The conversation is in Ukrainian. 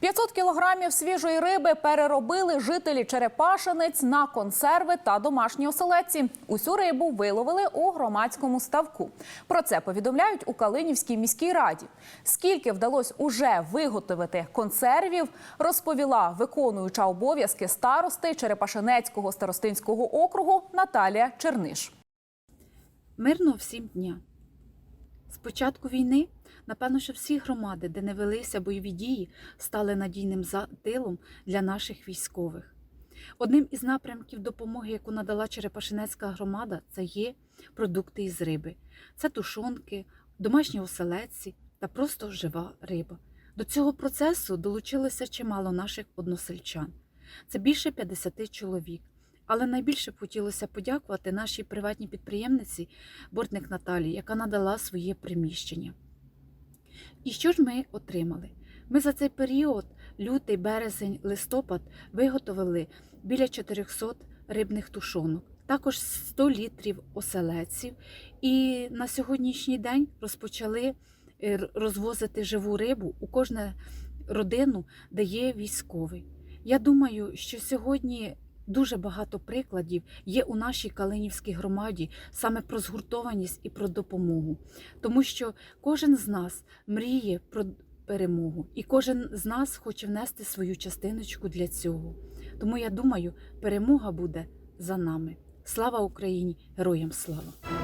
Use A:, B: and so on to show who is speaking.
A: 500 кілограмів свіжої риби переробили жителі Черепашинець на консерви та домашні оселедці. Усю рибу виловили у громадському ставку. Про це повідомляють у Калинівській міській раді. Скільки вдалося уже виготовити консервів, розповіла виконуюча обов'язки старости Черепашинецького старостинського округу Наталія Черниш.
B: Мирно всім дня. З початку війни, напевно, що всі громади, де не велися бойові дії, стали надійним затилом для наших військових. Одним із напрямків допомоги, яку надала Черепашинецька громада, це є продукти із риби. Це тушонки, домашні оселедці та просто жива риба. До цього процесу долучилося чимало наших односельчан. Це більше 50 чоловік. Але найбільше б хотілося подякувати нашій приватній підприємниці Бортник Наталії, яка надала своє приміщення. І що ж ми отримали? Ми за цей період, лютий, березень, листопад, виготовили біля 400 рибних тушонок, також 100 літрів оселедців. І на сьогоднішній день розпочали е, розвозити живу рибу у кожну родину, де є військовий. Я думаю, що сьогодні дуже багато прикладів є у нашій Калинівській громаді саме про згуртованість і про допомогу, тому що кожен з нас мріє про перемогу, і кожен з нас хоче внести свою частиночку для цього. Тому я думаю, перемога буде за нами. Слава Україні! Героям слава!